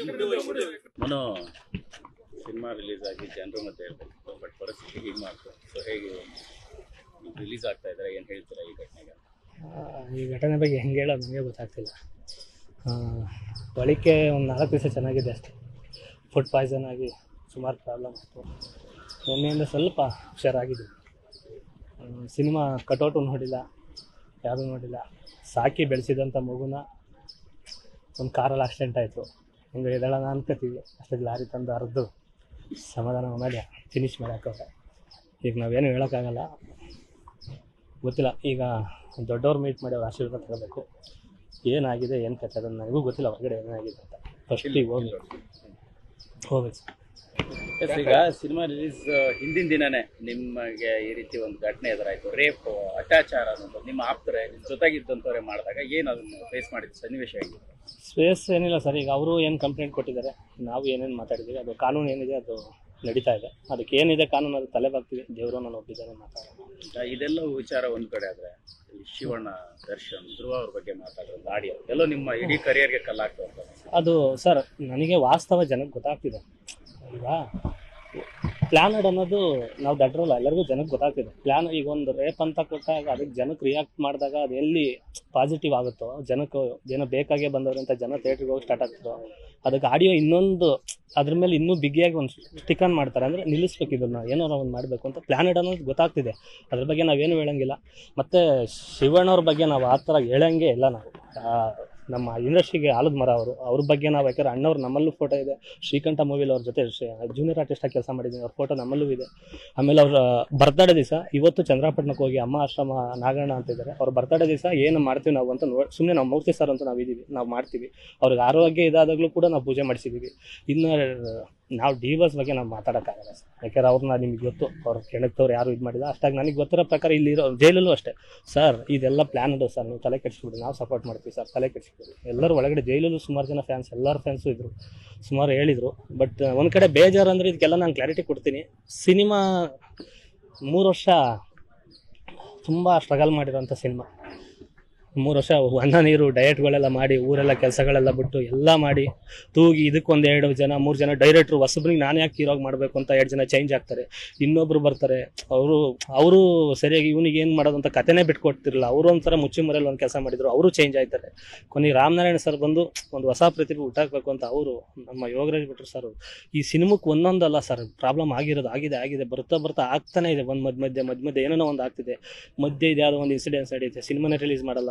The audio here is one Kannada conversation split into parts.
ಮನು. ಸಿನಿಮಾ ರಿಲೀಸ್ ಆಗಿ ಜನರ ಮತ್ತೆ ಹೇಳ್ಬೇಕು ಬಟ್ ಪರಿಸ್ಥಿತಿ ಹೀಗೆ ಮಾಡ್ತು ಸೊ ಹೇಗೆ ರಿಲೀಸ್ ಆಗ್ತಾ ಇದ್ದಾರೆ ಏನು ಹೇಳ್ತೀರಾ ಈ ಘಟನೆಗೆ? ಆ, ಈ ಘಟನೆ ಬಗ್ಗೆ ಹೆಂಗೆ ಹೇಳೋದು ನನಗೆ ಗೊತ್ತಾಗ್ತಿಲ್ಲ. ಆ, ಬಳಿಕೆ ಒಂದು ನಾಲ್ಕು ದಿವಸ ಚೆನ್ನಾಗಿದೆ ಅಷ್ಟೆ. ಫುಡ್ ಪಾಯ್ಸನ್ ಆಗಿ ಸುಮಾರು ಪ್ರಾಬ್ಲಮ್ ಆಯಿತು. ನಿನ್ನೆಯಿಂದ ಸ್ವಲ್ಪ ಹುಷಾರಾಗಿದೆ. ಸಿನಿಮಾ ಕಟೌಟು ನೋಡಿಲ್ಲ ಯಾವುದೂ ನೋಡಿಲ್ಲ. ಸಾಕಿ ಬೆಳೆಸಿದಂಥ ಮಗುನ ಒಂದು ಕಾರಲ್ಲಿ ಆಕ್ಸಿಡೆಂಟ್ ಆಯಿತು. ಹಿಂಗೆ ಇದೆಲ್ಲ ಅನ್ಕೋತೀವಿ. ಅಷ್ಟೇ ಲಾರಿ ತಂದು ಅರ್ದು ಸಮಾಧಾನ ಮಾಡಿ ಫಿನಿಶ್ ಮಾಡಿ ಹಾಕೋರೆ ಈಗ ನಾವೇನು ಹೇಳೋಕ್ಕಾಗಲ್ಲ. ಗೊತ್ತಿಲ್ಲ. ಈಗ ದೊಡ್ಡವ್ರು ಮೀಟ್ ಮಾಡಿ ಅವ್ರ ಆಶೀರ್ವಾದ ತಗೋಬೇಕು. ಏನಾಗಿದೆ ಏನು ಕಥೆ ಅದನ್ನು ನನಗೂ ಗೊತ್ತಿಲ್ಲ. ಹೊರಗಡೆ ಏನಾಗಿದೆ ಅಂತ. ಫಸ್ಟಿಗೆ ಹೋಗಿ. ಹೋಗ್ಬೇಕು. ಸರ್ ಎಸ್ ಈಗ ಸಿನಿಮಾ ರಿಲೀಸ್ ಹಿಂದಿನ ದಿನನೇ ನಿಮಗೆ ಈ ರೀತಿ ಒಂದು ಘಟನೆ ಎದುರಾಯಿತು. ರೇಪ್ ಅತ್ಯಾಚಾರ ಅನ್ನೋದು ನಿಮ್ಮ ಆಪ್ತರೆ ನಿಮ್ಮ ಜೊತೆಗಿದ್ದಂಥವ್ರೆ ಮಾಡಿದಾಗ ಏನು ಅದನ್ನು ಫೇಸ್ ಮಾಡಿದ್ದು? ಸನ್ನಿವೇಶ ಆಗಿದೆ ಸ್ಪೇಸ್ ಏನಿಲ್ಲ ಸರ್ ಈಗ ಅವರು ಏನು ಕಂಪ್ಲೇಂಟ್ ಕೊಟ್ಟಿದ್ದಾರೆ ನಾವು ಏನೇನು ಮಾತಾಡಿದ್ದೀವಿ ಅದು ಕಾನೂನು ಏನಿದೆ ಅದು ನಡೀತಾ ಇದೆ. ಅದಕ್ಕೆ ಏನಿದೆ ಕಾನೂನು ಅದು ತಲೆ ಬಾಗ್ತೀವಿ ದೇವರು ನಾನು ಒಪ್ಪಿದ್ದಾರೆ ಮಾತಾಡೋಣ. ಇದೆಲ್ಲ ವಿಚಾರ ಒಂದು ಕಡೆ ಆದರೆ ಶಿವಣ್ಣ ದರ್ಶನ್ ಧ್ರುವ ಅವ್ರ ಬಗ್ಗೆ ಮಾತಾಡೋದು ಆಡಿಯೋ ಎಲ್ಲೋ ನಿಮ್ಮ ಇಡೀ ಕರಿಯರ್ಗೆ ಕಲ್ಲಾಗ್ತಾ ಇರ್ತದೆ ಅದು ಸರ್ ನನಗೆ ವಾಸ್ತವ ಜನಕ್ಕೆ ಗೊತ್ತಾಗ್ತಿದೆ. ಈಗ ಪ್ಲ್ಯಾನಡ್ ಅನ್ನೋದು ನಾವು ದಡ್ರಲ್ಲ ಎಲ್ಲರಿಗೂ ಜನಕ್ಕೆ ಗೊತ್ತಾಗ್ತಿದೆ. ಪ್ಲಾನ್ ಈಗ ಒಂದು ರೇಪ್ ಅಂತ ಕೊಟ್ಟಾಗ ಅದಕ್ಕೆ ಜನಕ್ಕೆ ರಿಯಾಕ್ಟ್ ಮಾಡಿದಾಗ ಅದು ಎಲ್ಲಿ ಪಾಸಿಟಿವ್ ಆಗುತ್ತೋ ಜನಕ್ಕೆ ಏನೋ ಬೇಕಾಗೇ ಬಂದವರಂತ ಜನ ಥಿಯೇಟ್ರಿಗೆ ಹೋಗಿ ಸ್ಟಾರ್ಟ್ ಆಗ್ತದೋ ಅದಕ್ಕೆ ಆಡಿಯೋ ಇನ್ನೊಂದು ಅದ್ರ ಮೇಲೆ ಇನ್ನೂ ಬಿಗಿಯಾಗಿ ಒಂದು ಸ್ಟಿಕ್ ಆನ್ ಮಾಡ್ತಾರೆ. ಅಂದರೆ ನಿಲ್ಲಿಸ್ಬೇಕು ಇದನ್ನ ಏನೋ ಒಂದು ಮಾಡಬೇಕು ಅಂತ ಪ್ಲ್ಯಾನೆಡ್ ಅನ್ನೋದು ಗೊತ್ತಾಗ್ತಿದೆ. ಅದ್ರ ಬಗ್ಗೆ ನಾವೇನು ಹೇಳಂಗಿಲ್ಲ. ಮತ್ತು ಶಿವಣ್ಣವ್ರ ಬಗ್ಗೆ ನಾವು ಆ ಥರ ಹೇಳಂಗೆ ಇಲ್ಲ ನಾವು. ನಮ್ಮ ಇಂಡಸ್ಟ್ರಿಗೆ ಆಲದ ಮರ ಅವರು. ಅವ್ರ ಬಗ್ಗೆ ನಾವು ಯಾಕಂದ್ರೆ ಅಣ್ಣವ್ರು ನಮ್ಮಲ್ಲೂ ಫೋಟೋ ಇದೆ. ಶ್ರೀಕಂಠ ಮೂವಿಲಿ ಅವ್ರ ಜೊತೆ ಜೂನಿಯರ್ ಆರ್ಟಿಸ್ಟಾಗಿ ಕೆಲಸ ಮಾಡಿದ್ದೀನಿ ಅವ್ರ ಫೋಟೋ ನಮ್ಮಲ್ಲೂ ಇದೆ. ಆಮೇಲೆ ಅವ್ರ, ಬರ್ತಡೇ ದಿವಸ ಇವತ್ತು ಚಂದ್ರಪಟ್ಟಣಕ್ಕೆ ಹೋಗಿ ಅಮ್ಮ ಆಶ್ರಮ ನಾಗಣ್ಣ ಅಂತ ಇದ್ದಾರೆ ಅವ್ರ ಬರ್ತಡೇ ದಿವಸ ಏನು ಮಾಡ್ತೀವಿ ನಾವು ಅಂತ ನೋಡಿ ಸುಮ್ಮನೆ ನಾವು ಮೂರ್ತಿ ಸರ್ ಅಂತ ನಾವು ಇದ್ದೀವಿ ನಾವು ಮಾಡ್ತೀವಿ. ಅವ್ರಿಗೆ ಆರೋಗ್ಯ ಇದಾದಾಗಲೂ ಕೂಡ ನಾವು ಪೂಜೆ ಮಾಡಿಸಿದ್ದೀವಿ ಇನ್ನು ನಾವು ಡಿವೋರ್ಸ್ ಬಗ್ಗೆ ನಾವು ಮಾತಾಡೋಕ್ಕಾಗಲ್ಲ ಸರ್. ಯಾಕಂದ್ರೆ ಅವ್ರನ್ನ ನಿಮ್ಗೆ ಗೊತ್ತು. ಅವ್ರ ಕೆಣಕ್ತವ್ರು ಯಾರು ಇದು ಮಾಡಿಲ್ಲ. ಅಷ್ಟಾಗಿ ನನಗೆ ಗೊತ್ತಿರೋ ಪ್ರಕಾರ ಇಲ್ಲಿರೋ ಜೈಲಲ್ಲೂ ಅಷ್ಟೇ. ಸರ್, ಇದೆಲ್ಲ ಪ್ಲ್ಯಾನ್ ಇದೆ ಸರ್. ನೀವು ತಲೆ ಕೆಡಿಸ್ಬಿಡಿ. ನಾವು ಸಪೋರ್ಟ್ ಮಾಡ್ತೀವಿ ಸರ್. ತಲೆ ಕೆಡಿಸ್ಬಿಡಿ. ಎಲ್ಲರೂ ಒಳಗಡೆ ಜೈಲಲ್ಲೂ ಸುಮಾರು ಜನ ಫ್ಯಾನ್ಸ್ ಎಲ್ಲರ ಫ್ಯಾನ್ಸು ಇದ್ದರು ಸುಮಾರು ಹೇಳಿದರು. ಬಟ್ ಒಂದು ಕಡೆ ಬೇಜಾರು ಅಂದರೆ ಇದಕ್ಕೆಲ್ಲ ನಾನು ಕ್ಲಾರಿಟಿ ಕೊಡ್ತೀನಿ. ಸಿನಿಮಾ ಮೂರು ವರ್ಷ ತುಂಬ ಸ್ಟ್ರಗಲ್ ಮಾಡಿರೋಂಥ ಸಿನಿಮಾ. ಮೂರು ವರ್ಷ ಅನ್ನ ನೀರು ಡಯಟ್ಗಳೆಲ್ಲ ಮಾಡಿ, ಊರೆಲ್ಲ ಕೆಲಸಗಳೆಲ್ಲ ಬಿಟ್ಟು ಎಲ್ಲ ಮಾಡಿ, ತೂಗಿ ಇದಕ್ಕೊಂದು ಎರಡು ಜನ, ಮೂರು ಜನ ಡೈರೆಕ್ಟ್ರು ಹೊಸಬ್ರಿಗೆ ನಾನು ಯಾಕೆ ಹೀರೋಗಿ ಮಾಡಬೇಕು ಅಂತ ಎರಡು ಜನ ಚೇಂಜ್ ಆಗ್ತಾರೆ. ಇನ್ನೊಬ್ರು ಬರ್ತಾರೆ. ಅವರು ಅವರು ಸರಿಯಾಗಿ ಇವನಿಗೆ ಏನು ಮಾಡೋದು ಅಂತ ಬಿಟ್ಕೊಡ್ತಿರಲಿಲ್ಲ ಅವರು ಒಂಥರ ಮುಚ್ಚಿ ಮರೆಯಲ್ಲಿ ಒಂದು ಕೆಲಸ ಮಾಡಿದ್ರು, ಅವರು ಚೇಂಜ್ ಆಯ್ತಾರೆ. ಕೊನೆಗೆ ರಾಮನಾರಾಯಣ ಸರ್ ಬಂದು ಒಂದು ಹೊಸ ಪ್ರತಿಭೆ ಹುಟ್ಟಾಕಬೇಕು ಅಂತ ಅವರು, ನಮ್ಮ ಯೋಗರಾಜ್ ಭಟ್ರು ಸರ್ ಈ ಸಿನಿಮಕ್ಕೆ ಒಂದೊಂದಲ್ಲ ಸರ್ ಪ್ರಾಬ್ಲಮ್ ಆಗಿರೋದು, ಆಗಿದೆ ಆಗಿದೆ, ಬರ್ತಾ ಬರ್ತಾ ಆಗ್ತಾನೆ ಇದೆ. ಒಂದು ಮಧ್ಯ ಮಧ್ಯೆ ಮಧ್ಯ ಮಧ್ಯೆ ಏನೋ ಒಂದು ಆಗ್ತಿದೆ. ಮಧ್ಯೆ ಇದು ಯಾವುದೋ ಒಂದು ಇನ್ಸಿಡೆನ್ಸ್ ನಡೆಯುತ್ತೆ ಸಿನಿಮಾನೇ ರಿಲೀಸ್ ಮಾಡಲ್ಲ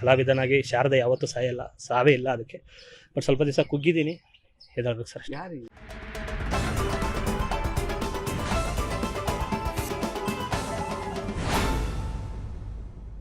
ಕಲಾವಿದನಾಗಿ ಶಾರದೆ ಯಾವತ್ತೂ ಸಾಯಲ್ಲ ಸಾವೇ ಇಲ್ಲ ಅದಕ್ಕೆ. ಬಟ್ ಸ್ವಲ್ಪ ದಿವಸ ಕುಗ್ಗಿದ್ದೀನಿ. ಹೆದರ್ಬೇಕು ಸರ್ ಯಾರಿಗೆ?